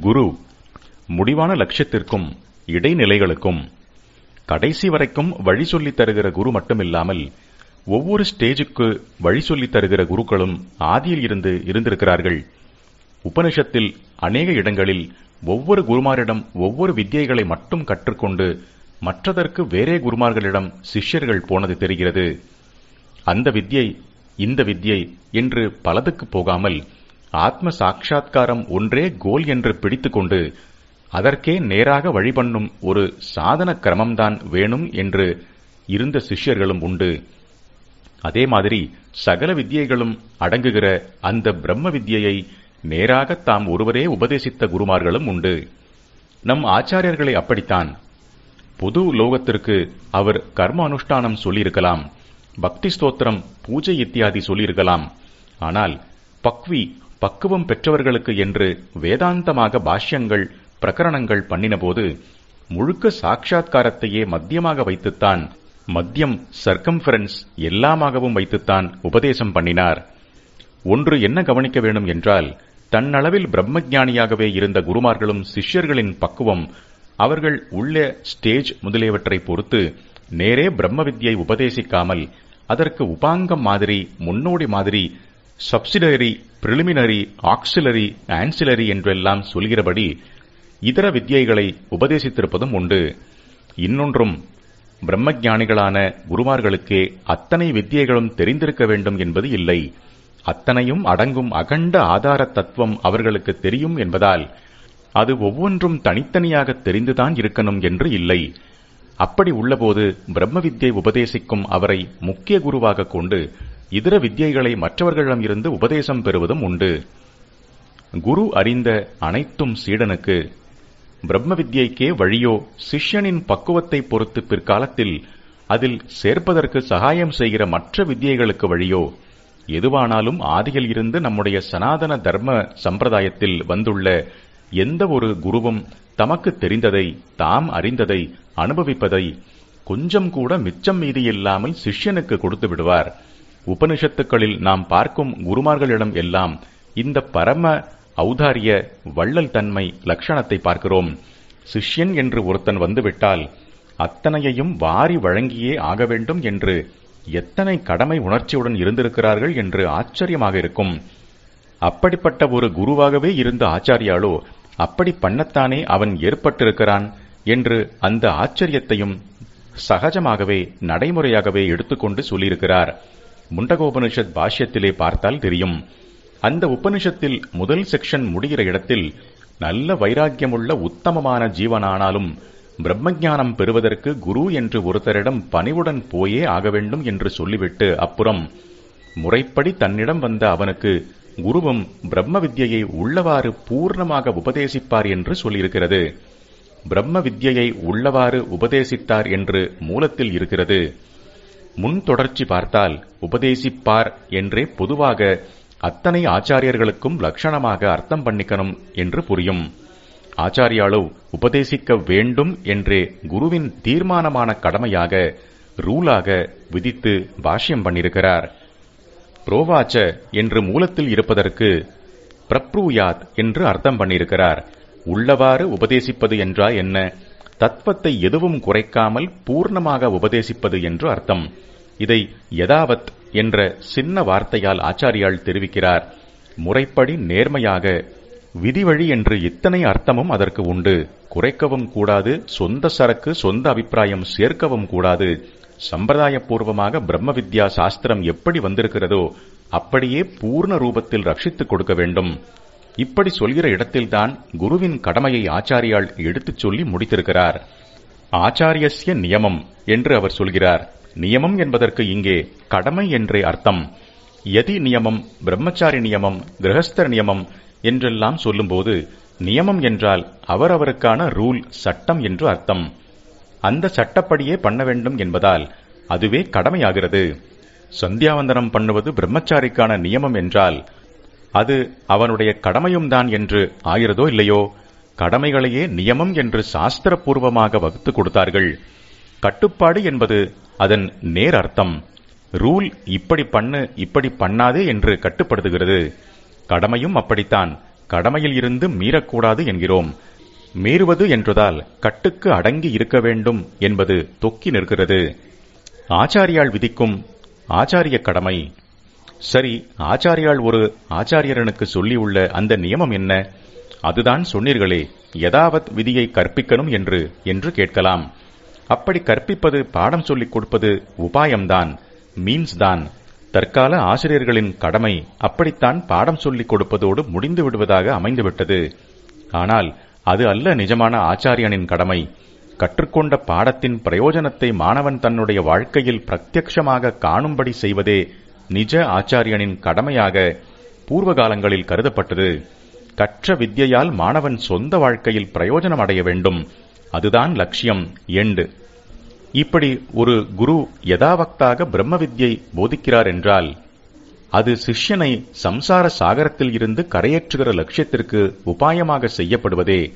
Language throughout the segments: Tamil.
குரு முடிவான லட்சியத்திற்கும் இடைநிலைகளுக்கும் கடைசி வரைக்கும் வழி சொல்லித் தருகிற குரு மட்டுமில்லாமல் ஒவ்வொரு ஸ்டேஜுக்கு வழி சொல்லித் தருகிற குருக்களும் ஆதியில் இருந்து இருந்திருக்கிறார்கள். உபனிஷத்தில் அநேக இடங்களில் ஒவ்வொரு குருமாரிடம் ஒவ்வொரு வித்தியைகளை மட்டும் கற்றுக்கொண்டு மற்றதற்கு வேறே குருமார்களிடம் சிஷ்யர்கள் போனது தெரிகிறது. அந்த வித்யை இந்த வித்யை என்று பலதுக்கு போகாமல் ஆத்ம சாட்சா்காரம் ஒன்றே கோல் என்று பிடித்துக்கொண்டு அதற்கே நேராக வழிபண்ணும் ஒரு சாதன கிரமம்தான் வேணும் என்று இருந்த சிஷ்யர்களும் உண்டு. அதே மாதிரி சகல வித்தியைகளும் அடங்குகிற அந்த பிரம்ம வித்தியை நேராக தாம் ஒருவரே உபதேசித்த குருமார்களும் உண்டு. நம் ஆச்சாரியர்களை அப்படித்தான். பொது லோகத்திற்கு அவர் கர்ம அனுஷ்டானம் சொல்லியிருக்கலாம் பக்தி ஸ்தோத்திரம் பூஜை இத்தியாதி சொல்லியிருக்கலாம். ஆனால் பக்வி பக்குவம் பெற்றவர்களுக்கு என்று வேதாந்தமாக பாஷ்யங்கள் பிரகரணங்கள் பண்ணினபோது முழுக்க சாட்சா்காரத்தையே மத்தியமாக வைத்துத்தான் மத்தியம் சர்க்கம்ஃபரன்ஸ் எல்லாமாகவும் வைத்துத்தான் உபதேசம் பண்ணினார். ஒன்று என்ன கவனிக்க வேண்டும் என்றால் தன்னளவில் பிரம்மஜானியாகவே இருந்த குருமார்களும் சிஷ்யர்களின் பக்குவம் அவர்கள் உள்ள ஸ்டேஜ் முதலியவற்றை பொறுத்து நேரே பிரம்ம வித்யை உபதேசிக்காமல் அதற்கு உபாங்கம் மாதிரி முன்னோடி மாதிரி சப்சிடரி பிரிலிமினரி ஆக்சிலரி ஆன்சிலரி என்றெல்லாம் சொல்கிறபடி இதர வித்யைகளை உபதேசித்திருப்பதும் உண்டு. இன்னொன்றும் பிரம்மஞானிகளான குருமார்களுக்கே அத்தனை வித்தியைகளும் தெரிந்திருக்க வேண்டும் என்பது இல்லை. அத்தனையும் அடங்கும் அகண்ட ஆதார தத்துவம் அவர்களுக்கு தெரியும் என்பதால் அது ஒவ்வொன்றும் தனித்தனியாக தெரிந்துதான் இருக்கணும் என்று இல்லை. அப்படி உள்ளபோது பிரம்ம வித்யை உபதேசிக்கும் அவரை முக்கிய குருவாக கொண்டு இதர வித்யைகளை மற்றவர்களிடம் இருந்து உபதேசம் பெறுவதும் உண்டு. குரு அறிந்த அனைத்தும் சீடனுக்கு பிரம்ம வித்யைக்கே வழியோ சிஷ்யனின் பக்குவத்தை பொறுத்து பிற்காலத்தில் அதில் சேர்ப்பதற்கு சகாயம் செய்கிற மற்ற வித்தியைகளுக்கு வழியோ எதுவானாலும் ஆதியில் இருந்து நம்முடைய சனாதன தர்ம சம்பிரதாயத்தில் வந்துள்ள எந்த ஒரு குருவும் தமக்கு தெரிந்ததை தாம் அறிந்ததை அனுபவிப்பதை கொஞ்சம் கூட மிச்சம் மீதி இல்லாமல் சிஷ்யனுக்கு கொடுத்து விடுவார். உபனிஷத்துக்களில் நாம் பார்க்கும் குருமார்களிடம் எல்லாம் இந்த பரம ஔதாரிய வள்ளல் தன்மை லட்சணத்தை பார்க்கிறோம். சிஷ்யன் என்று ஒருத்தன் வந்துவிட்டால் அத்தனையையும் வாரி வழங்கியே ஆக வேண்டும் என்று எத்தனை கடமை உணர்ச்சியுடன் இருந்திருக்கிறார்கள் என்று ஆச்சரியமாக இருக்கும். அப்படிப்பட்ட ஒரு குருவாகவே இருந்த ஆச்சாரியாலோ அப்படி பண்ணத்தானே அவன் ஏற்பட்டிருக்கிறான் என்று அந்த ஆச்சரியத்தையும் சகஜமாகவே நடைமுறையாகவே எடுத்துக்கொண்டு சொல்லியிருக்கிறார். முண்டகோபனிஷத் பாஷ்யத்திலே பார்த்தால் தெரியும். அந்த உபனிஷத்தில் முதல் செக்ஷன் முடிகிற இடத்தில் நல்ல வைராக்கியமுள்ள உத்தமமான ஜீவனானாலும் பிரம்மஞானம் பெறுவதற்கு குரு என்று ஒருத்தரிடம் பணிவுடன் போயே ஆக வேண்டும் என்று சொல்லிவிட்டு அப்புறம் முறைப்படி தன்னிடம் வந்த அவனுக்கு குருவும் பிரம்ம வித்யை உள்ளவாறு பூர்ணமாக உபதேசிப்பார் என்று சொல்லியிருக்கிறது. பிரம்ம வித்யை உள்ளவாறு உபதேசித்தார் என்று மூலத்தில் இருக்கிறது. முன் தொடர்ச்சி பார்த்தால் உபதேசிப்பார் என்றே பொதுவாக அத்தனை ஆச்சாரியர்களுக்கும் லட்சணமாக அர்த்தம் பண்ணிக்கணும் என்று புரியும். ஆச்சாரியாலோ உபதேசிக்க வேண்டும் என்றே குருவின் தீர்மானமான கடமையாக ரூலாக விதித்து பாஷ்யம் பண்ணியிருக்கிறார். புரோவாச்ச என்று மூலத்தில் இருப்பதற்கு பிரப்ரூயாத் என்று அர்த்தம் பண்ணியிருக்கிறார். உள்ளவாறு உபதேசிப்பது என்றால் என்ன? தத்துவத்தை எதுவும் குறைக்காமல் பூர்ணமாக உபதேசிப்பது என்று அர்த்தம். இதை யதாவத் என்ற சின்ன வார்த்தையால் ஆச்சாரியால் தெரிவிக்கிறார். முறைப்படி நேர்மையாக விதிவழி என்று இத்தனை அர்த்தமும் அதற்கு உண்டு. குறைக்கவும் கூடாது சொந்த சரக்கு சொந்த அபிப்பிராயம் சேர்க்கவும் கூடாது. சம்பிரதாயபூர்வமாக பிரம்ம வித்யா சாஸ்திரம் எப்படி வந்திருக்கிறதோ அப்படியே பூர்ண ரூபத்தில் ரட்சித்துக் கொடுக்க வேண்டும். இப்படி சொல்கிற இடத்தில்தான் குருவின் கடமையை ஆச்சாரியால் எடுத்துச் சொல்லி முடித்திருக்கிறார். ஆச்சாரியஸ்ய நியமம் என்று அவர் சொல்கிறார். நியமம் என்பதற்கு இங்கே கடமை என்றே அர்த்தம். யதி நியமம் பிரம்மச்சாரி நியமம் கிரகஸ்தர் நியமம் என்றெல்லாம் சொல்லும்போது நியமம் என்றால் அவரவருக்கான ரூல் சட்டம் என்று அர்த்தம். அந்த சட்டப்படியே பண்ண வேண்டும் என்பதால் அதுவே கடமையாகிறது. சந்தியாவந்தனம் பண்ணுவது பிரம்மச்சாரிக்கான நியமம் என்றால் அது அவனுடைய கடமையும் தான் என்று ஆகிறதோ இல்லையோ? கடமைகளையே நியமம் என்று சாஸ்திரபூர்வமாக வகுத்து கொடுத்தார்கள். கட்டுப்பாடு என்பது அதன் நேர் அர்த்தம் ரூல் இப்படி பண்ணு இப்படி பண்ணாதே என்று கட்டுப்படுத்துகிறது. கடமையும் அப்படித்தான். கடமையில் இருந்து மீறக்கூடாது என்கிறோம். மீறுவது என்றதால் கட்டுக்கு அடங்கி இருக்க வேண்டும் என்பது தொக்கி நிற்கிறது. ஆச்சாரியால் விதிக்கும் ஆச்சாரிய கடமை சரி ஆச்சாரியால் ஒரு ஆச்சாரியரனுக்கு சொல்லியுள்ள அந்த நியமம் என்ன? அதுதான் சொன்னீர்களே யதாவத் விதியை கற்பிக்கணும் என்று என்று கேட்கலாம். அப்படி கற்பிப்பது பாடம் சொல்லிக் கொடுப்பது உபாயம்தான் மீன்ஸ் தான் தற்கால ஆசிரியர்களின் கடமை அப்படித்தான் பாடம் சொல்லிக் கொடுப்பதோடு முடிந்து விடுவதாக அமைந்துவிட்டது. ஆனால் அது அல்ல நிஜமான ஆச்சாரியனின் கடமை. கற்றுக்கொண்ட பாடத்தின் பிரயோஜனத்தை மாணவன் தன்னுடைய வாழ்க்கையில் பிரத்யட்சமாக காணும்படி செய்வதே நிஜ ஆச்சாரியனின் கடமையாக பூர்வகாலங்களில் கருதப்பட்டது. கற்ற வித்தியால் மாணவன் சொந்த வாழ்க்கையில் பிரயோஜனம் அடைய வேண்டும். அதுதான் லட்சியம். எண்டு. இப்படி ஒரு குரு யதாவக்தாக பிரம்ம வித்யை போதிக்கிறார் என்றால் அது சிஷ்யனை சம்சார சாகரத்தில் இருந்து கரையேற்றுகிற லட்சியத்திற்கு உபாயமாக செய்யப்படுவதே.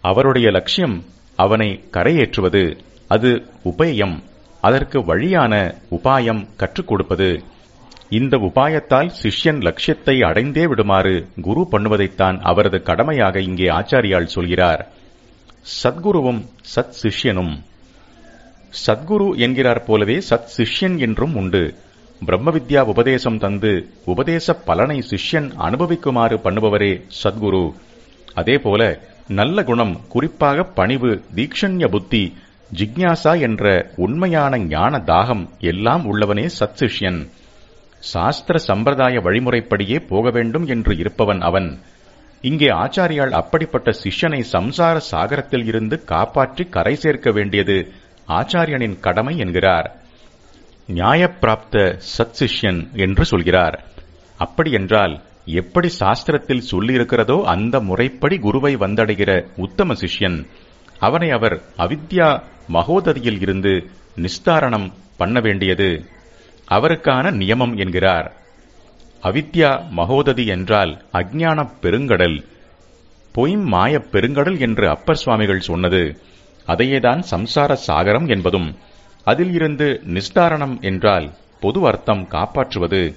அவருடைய லட்சியம் அவனை கரையேற்றுவது. அது உபயம். அதற்கு வழியான உபாயம் கற்றுக் கொடுப்பது. இந்த உபாயத்தால் சிஷ்யன் லட்சியத்தை அடைந்தே விடுமாறு குரு பண்ணுவதைத்தான் அவரது கடமையாக இங்கே ஆச்சாரியால் சொல்கிறார். சத்குருவும் சத் சிஷ்யனும். சத்குரு என்கிறார் போலவே சத் சிஷ்யன் என்றும் உண்டு. பிரம்ம வித்யா உபதேசம் தந்து உபதேச பலனை சிஷ்யன் அனுபவிக்குமாறு பண்ணுபவரே சத்குரு. அதேபோல நல்ல குணம் குறிப்பாக பணிவு தீக்ஷண்ய புத்தி ஜிக்ஞாசா என்ற உண்மையான ஞான தாகம் எல்லாம் உள்ளவனே சத்சிஷ்யன். சாஸ்திர சம்பிரதாய வழிமுறைப்படியே போக வேண்டும் என்று இருப்பவன் அவன். இங்கே ஆச்சாரியால் அப்படிப்பட்ட சிஷ்யனை சம்சார சாகரத்தில் இருந்து காப்பாற்றி கரை சேர்க்க வேண்டியது ஆச்சாரியனின் கடமை என்கிறார். நியாயப்பிராப்த சத்சிஷ்யன் என்று சொல்கிறார். அப்படியென்றால் எப்படி சாஸ்திரத்தில் சொல்லியிருக்கிறதோ அந்த முறைப்படி குருவை வந்தடைகிற உத்தம சிஷ்யன் அவனை அவர் அவித்யா மகோததியில் இருந்து நிஸ்தாரணம் பண்ண வேண்டியது. அவருக்கான நியமம் என்கிறார். அவித்யா மகோததி என்றால் அஜ்ஞான பெருங்கடல் பொய்ம் மாயப் பெருங்கடல் என்று அப்பர் சுவாமிகள் சொன்னது. அதையேதான் சம்சார சாகரம் என்பதும் அதில் இருந்து நிஸ்தாரணம் என்றால் பொது அர்த்தம் காப்பாற்றுவது.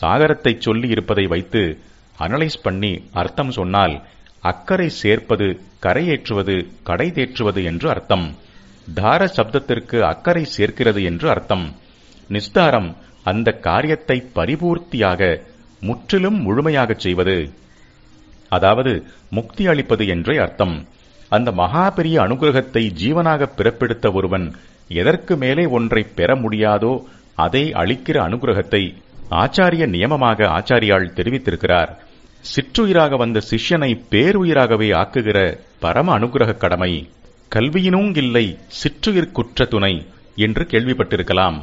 சாகரத்தைச் சொல்லி இருப்பதை வைத்து அனலைஸ் பண்ணி அர்த்தம் சொன்னால் அக்கறை சேர்ப்பது கரையேற்றுவது கடை தேற்றுவது என்று அர்த்தம். தார சப்தத்திற்கு அக்கறை சேர்க்கிறது என்று அர்த்தம். நிஸ்தாரம் அந்த காரியத்தை பரிபூர்த்தியாக முற்றிலும் முழுமையாகச் செய்வது. அதாவது முக்தி அளிப்பது என்றே அர்த்தம். அந்த மகா பெரிய அனுகிரகத்தை ஜீவனாக பிறப்பெடுத்த ஒருவன் எதற்கு மேலே ஒன்றை பெற முடியாதோ அதை அளிக்கிற அனுகிரகத்தை ஆச்சாரிய நியமமாக ஆச்சாரியால் தெரிவித்திருக்கிறார். சிற்றுயிராக வந்த சிஷ்யனை பேருயிராகவே ஆக்குகிற பரம அனுகிரக கடமை கல்வியினும் இல்லை சிற்றுயிர் குற்ற துணை என்று கேள்விப்பட்டிருக்கலாம்.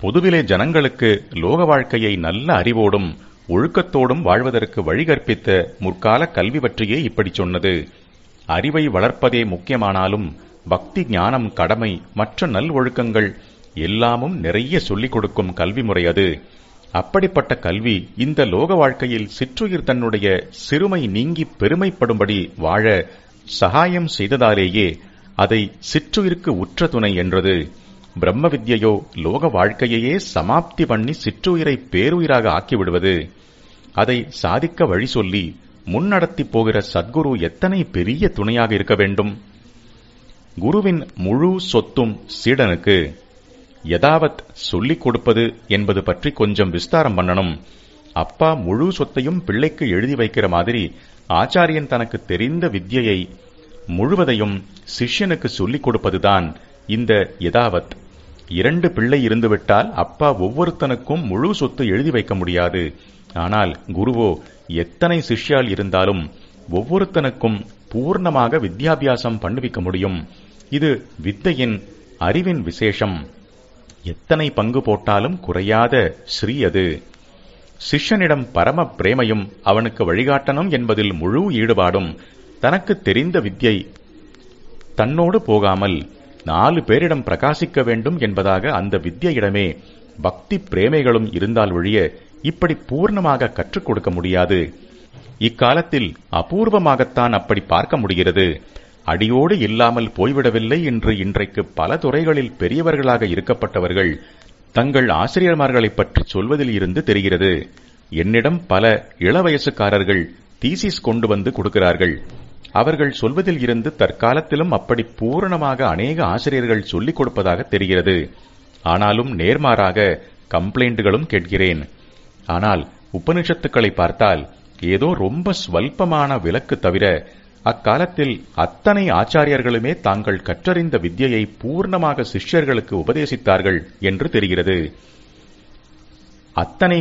பொதுவிலே ஜனங்களுக்கு லோக வாழ்க்கையை நல்ல அறிவோடும் ஒழுக்கத்தோடும் வாழ்வதற்கு வழிகற்பித்த முற்கால கல்வி பற்றியே இப்படி சொன்னது. அறிவை வளர்ப்பதே முக்கியமானாலும் பக்தி ஞானம் கடமை மற்ற நல் ஒழுக்கங்கள் எல்லாமும் நிறைய சொல்லிக் கொடுக்கும் கல்வி முறை அது. அப்படிப்பட்ட கல்வி இந்த லோக வாழ்க்கையில் சிற்றுயிர் தன்னுடைய சிறுமை நீங்கி பெருமைப்படும்படி வாழ சகாயம் செய்ததாலேயே அதை சிற்றுயிருக்கு உற்ற துணை என்றது. பிரம்ம வித்யையோ லோக வாழ்க்கையையே சமாப்தி பண்ணி சிற்றுயிரை பேருயிராக ஆக்கிவிடுவது. அதை சாதிக்க வழி சொல்லி முன்னடத்தி போகிற சத்குரு எத்தனை பெரிய துணையாக இருக்க வேண்டும்? குருவின் முழு சொத்தும் சீடனுக்கு. யதாவத் சொல்லிக் கொடுப்பது என்பது பற்றி கொஞ்சம் விஸ்தாரம் பண்ணணும். அப்பா முழு சொத்தையும் பிள்ளைக்கு எழுதி வைக்கிற மாதிரி ஆச்சாரியன் தனக்கு தெரிந்த வித்யையை முழுவதையும் சிஷ்யனுக்கு சொல்லிக் கொடுப்பதுதான் இந்த யதாவத். இரண்டு பிள்ளை இருந்துவிட்டால் அப்பா ஒவ்வொருத்தனுக்கும் முழு சொத்து எழுதி வைக்க முடியாது. ஆனால் குருவோ எத்தனை சிஷ்யால் இருந்தாலும் ஒவ்வொருத்தனுக்கும் பூர்ணமாக வித்யாபியாசம் பண்ணுவிக்க முடியும். இது வித்தையின் அறிவின் விசேஷம். எத்தனை பங்கு போட்டாலும் குறையாத ஸ்ரீ அது. சிஷ்யனிடம் பரம பிரேமையும் அவனுக்கு வழிகாட்டணும் என்பதில் முழு ஈடுபாடும் தனக்கு தெரிந்த வித்யை தன்னோடு போகாமல் நாலு பேரிடம் பிரகாசிக்க வேண்டும் என்பதாக அந்த வித்யையிடமே பக்தி பிரேமைகளும் இருந்தால் ஒழிய இப்படி பூர்ணமாக கற்றுக் கொடுக்க முடியாது. இக்காலத்தில் அபூர்வமாகத்தான் அப்படி பார்க்க முடிகிறது. அடியோடு இல்லாமல் போய்விடவில்லை என்று இன்றைக்கு பல துறைகளில் பெரியவர்களாக இருக்கப்பட்டவர்கள் தங்கள் ஆசிரியர்மார்களைப் பற்றி சொல்வதில் இருந்து தெரிகிறது. என்னிடம் பல இளவயசுக்காரர்கள் தீசிஸ் கொண்டு வந்து கொடுக்கிறார்கள். அவர்கள் சொல்வதில் இருந்து தற்காலத்திலும் அப்படி பூரணமாக அநேக ஆசிரியர்கள் சொல்லிக் கொடுப்பதாக தெரிகிறது. ஆனாலும் நேர்மாறாக கம்ப்ளைண்ட்களும் கேட்கிறேன். ஆனால் உபனிஷத்துக்களை பார்த்தால் ஏதோ ரொம்ப ஸ்வல்பமான விலக்கு தவிர அக்காலத்தில் அத்தனை ஆச்சாரியர்களுமே தாங்கள் கற்றறிந்த வித்யையை பூர்ணமாக சிஷ்யர்களுக்கு உபதேசித்தார்கள் என்று தெரிகிறது. அத்தனை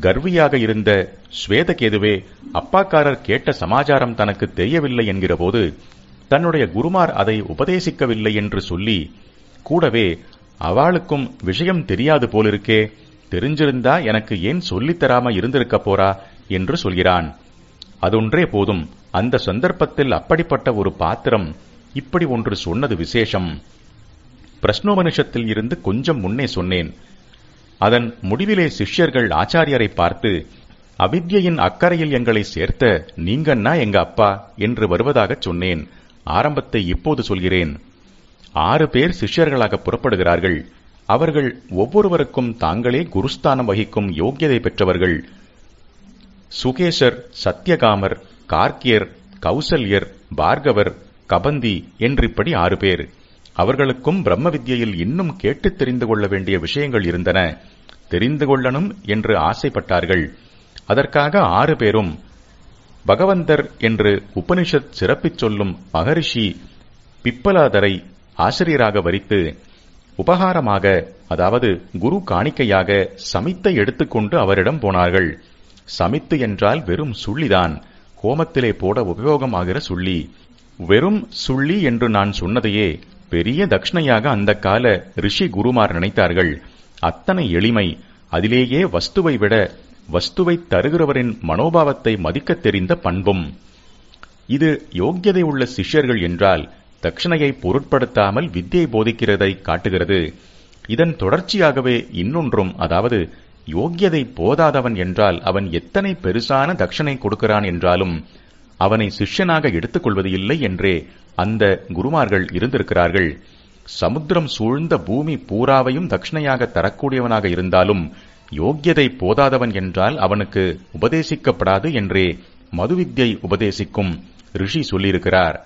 கர்வியாக இருந்த ஸ்வேதகேதுவே அப்பாக்காரர் கேட்ட சமாச்சாரம் தனக்கு தெரியவில்லை என்கிறபோது தன்னுடைய குருமார் அதை உபதேசிக்கவில்லை என்று சொல்லி கூடவே அவளுக்கும் விஷயம் தெரியாது போலிருக்கே தெரிஞ்சிருந்தா எனக்கு ஏன் சொல்லித்தராம இருந்திருக்க போறா என்று சொல்கிறான். அதொன்றே போதும். அந்த சந்தர்ப்பத்தில் அப்படிப்பட்ட ஒரு பாத்திரம் இப்படி ஒன்று சொன்னது விசேஷம். பிரஸ்னோபனிஷத்தில் இருந்து கொஞ்சம் முன்னே சொன்னேன். அதன் முடிவிலே சிஷ்யர்கள் ஆச்சாரியரை பார்த்து அவித்யின் அக்கறையில் எங்களை சேர்த்த நீங்கன்னா எங்க அப்பா? என்று வருவதாகச் சொன்னேன். ஆரம்பத்தை இப்போது சொல்கிறேன். ஆறு பேர் சிஷ்யர்களாக புறப்படுகிறார்கள். அவர்கள் ஒவ்வொருவருக்கும் தாங்களே குருஸ்தானம் வகிக்கும் யோக்கியதை பெற்றவர்கள். சுகேசர் சத்யகாமர் கார்க்கியர் கௌசல்யர் பார்கவர் கபந்தி என்றிப்படி ஆறு பேர். அவர்களுக்கும் பிரம்ம வித்யையில் இன்னும் கேட்டு தெரிந்து கொள்ள வேண்டிய விஷயங்கள் இருந்தன. தெரிந்து கொள்ளணும் என்று ஆசைப்பட்டார்கள். அதற்காக ஆறு பேரும் பகவந்தர் என்று உபனிஷத் சிறப்பிச் சொல்லும் மகரிஷி பிப்பலாதரை ஆசிரியராக வரித்து உபகாரமாக அதாவது குரு காணிக்கையாக சமித்தை எடுத்துக்கொண்டு அவரிடம் போனார்கள். சமித்து என்றால் வெறும் சுள்ளிதான். கோமத்திலே போட உபயோகமாகிற சுள்ளி. வெறும் சுள்ளி என்று நான் சொன்னதையே பெரிய தட்சிணையாக அந்த கால ரிஷி குருமார் நினைத்தார்கள். அத்தனை எளிமை அதிலேயே வஸ்துவை விட வஸ்துவை தருகிறவரின் மனோபாவத்தை மதிக்கத் தெரிந்த பண்பும். இது யோக்கியதை உள்ள சிஷ்யர்கள் என்றால் தட்சிணையை பொருட்படுத்தாமல் வித்தியை போதிக்கிறதை காட்டுகிறது. இதன் தொடர்ச்சியாகவே இன்னொன்றும் அதாவது யோக்கியதை போதாதவன் என்றால் அவன் எத்தனை பெருசான தட்சணை கொடுக்கிறான் என்றாலும் அவனை சிஷ்யனாக எடுத்துக்கொள்வது இல்லை என்றே அந்த குருமார்கள் இருந்திருக்கிறார்கள். சமுத்திரம் சூழ்ந்த பூமி பூராவையும் தட்சிணையாக தரக்கூடியவனாக இருந்தாலும் யோக்கியதை போதாதவன் என்றால் அவனுக்கு உபதேசிக்கப்படாது என்றே மதுவித்யை உபதேசிக்கும் ரிஷி சொல்லியிருக்கிறார்.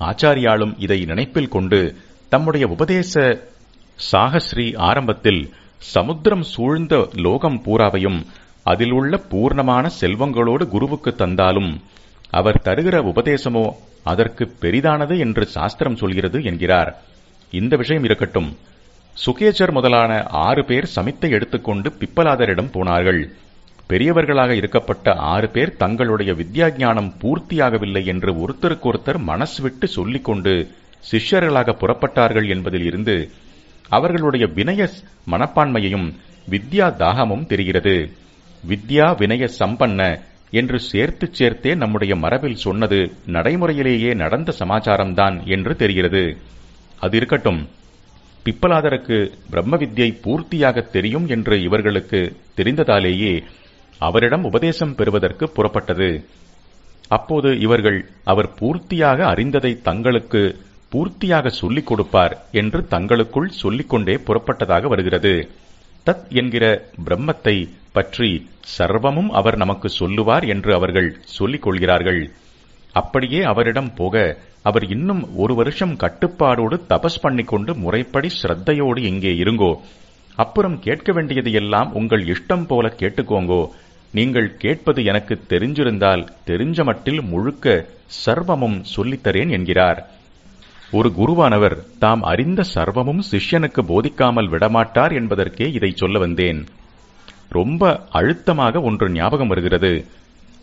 ஆச்சாரியாலும் இதை நினைப்பில் கொண்டு தம்முடைய உபதேச சாகஸ்ரீ ஆரம்பத்தில் சமுத்திரம் சூழ்ந்த லோகம் பூராவையும் அதில் உள்ள பூர்ணமான செல்வங்களோடு குருவுக்கு தந்தாலும் அவர் தருகிற உபதேசமோ அதற்கு பெரிதானது என்று சாஸ்திரம் சொல்கிறது என்கிறார். இந்த விஷயம் இருக்கட்டும். சுகேச்சர் முதலான ஆறு பேர் சமித்தை எடுத்துக்கொண்டு பிப்பலாதரிடம் போனார்கள். பெரியவர்களாக இருக்கப்பட்ட ஆறு பேர் தங்களுடைய வித்யா ஞானம் பூர்த்தியாகவில்லை என்று ஒருத்தருக்கொருத்தர் மனசு விட்டு சொல்லிக்கொண்டு சிஷ்யர்களாக புறப்பட்டார்கள் என்பதில் இருந்து அவர்களுடைய வினய மனப்பான்மையையும் வித்யா தாகமும் தெரிகிறது. வித்யா வினய சம்பன்ன என்று சேர்த்து சேர்த்தே நம்முடைய மரபில் சொன்னது நடைமுறையிலேயே நடந்த சமாச்சாரம்தான் என்று தெரிகிறது. அது இருக்கட்டும். பிப்பலாதருக்கு பிரம்ம வித்யை பூர்த்தியாக தெரியும் என்று இவர்களுக்கு தெரிந்ததாலேயே அவரிடம் உபதேசம் பெறுவதற்கு புறப்பட்டது. அப்போது இவர்கள் அவர் பூர்த்தியாக அறிந்ததை தங்களுக்கு பூர்த்தியாக சொல்லிக் கொடுப்பார் என்று தங்களுக்குள் சொல்லிக்கொண்டே புறப்பட்டதாக வருகிறது. தத் என்கிற பிரம்மத்தை பற்றி சர்வமும் அவர் நமக்கு சொல்லுவார் என்று அவர்கள் சொல்லிக் கொள்கிறார்கள். அப்படியே அவரிடம் போக அவர் இன்னும் ஒரு வருஷம் கட்டுப்பாடோடு தபஸ் பண்ணிக்கொண்டு முறைப்படி ஸ்ரத்தையோடு இங்கே இருங்கோ. அப்புறம் கேட்க வேண்டியது எல்லாம் உங்கள் இஷ்டம் போல கேட்டுக்கோங்கோ. நீங்கள் கேட்பது எனக்கு தெரிஞ்சிருந்தால் தெரிஞ்ச மட்டில் முழுக்க சர்வமும் சொல்லித்தரேன் என்கிறார். ஒரு குருவானவர் தாம் அறிந்த சர்வமும் சிஷ்யனுக்கு போதிக்காமல் விடமாட்டார் என்பதற்கே இதை சொல்ல வந்தேன். ரொம்ப அழுத்தமாக ஒன்று ஞாபகம் வருகிறது.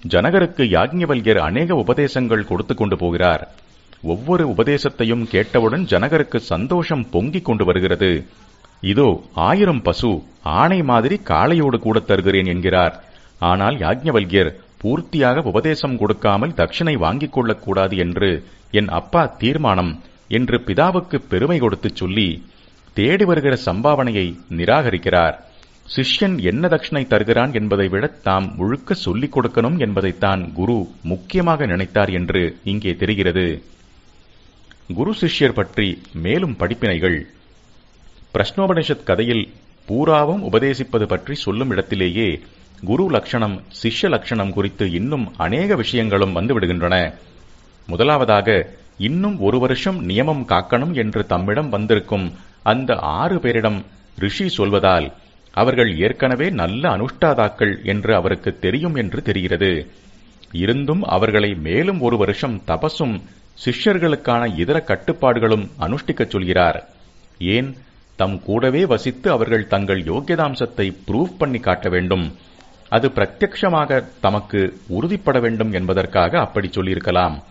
ஜனகருக்கு யாக்ஞவல்யர் அநேக உபதேசங்கள் கொடுத்து கொண்டு போகிறார். ஒவ்வொரு உபதேசத்தையும் கேட்டவுடன் ஜனகருக்கு சந்தோஷம் பொங்கிக் கொண்டு வருகிறது. இதோ ஆயிரம் பசு ஆணை மாதிரி காளையோடு கூட தருகிறேன் என்கிறார். ஆனால் யாக்ஞவல்யர் பூர்த்தியாக உபதேசம் கொடுக்காமல் தட்சிணை வாங்கிக் கொள்ளக்கூடாது என்று என் அப்பா தீர்மானம் என்று பிதாவுக்கு பெருமை கொடுத்துச் சொல்லி தேடி வருகிற சம்பாவனையை நிராகரிக்கிறார். சிஷ்யன் என்ன தட்சிணை தருகிறான் என்பதை விட தாம் முழுக்க சொல்லிக் கொடுக்கணும் என்பதைத்தான் குரு முக்கியமாக நினைத்தார் என்று இங்கே தெரிகிறது. குரு சிஷ்யர் பற்றி மேலும் படிப்பினைகள். பிரஷ்னோபனிஷத் கதையில் பூராவும் உபதேசிப்பது பற்றி சொல்லும் இடத்திலேயே குரு லட்சணம் சிஷ்ய லட்சணம் குறித்து இன்னும் அநேக விஷயங்களும் வந்துவிடுகின்றன. முதலாவதாக இன்னும் ஒரு வருஷம் நியமம் காக்கணும் என்று தம்மிடம் வந்திருக்கும் அந்த ஆறு பேரிடம் ரிஷி சொல்வதால் அவர்கள் ஏற்கனவே நல்ல அனுஷ்டாதாக்கள் என்று அவருக்கு தெரியும் என்று தெரிகிறது. இருந்தும் அவர்களை மேலும் ஒரு வருஷம் தபசும் சிஷ்யர்களுக்கான இதர கட்டுப்பாடுகளும் அனுஷ்டிக்கச் சொல்கிறார். ஏன்? தம் கூடவே வசித்து அவர்கள் தங்கள் யோக்கியதாம்சத்தை ப்ரூவ் பண்ணி காட்ட வேண்டும். அது பிரத்யக்ஷமாக தமக்கு உறுதிப்பட வேண்டும் என்பதற்காக அப்படி சொல்லியிருக்கலாம்.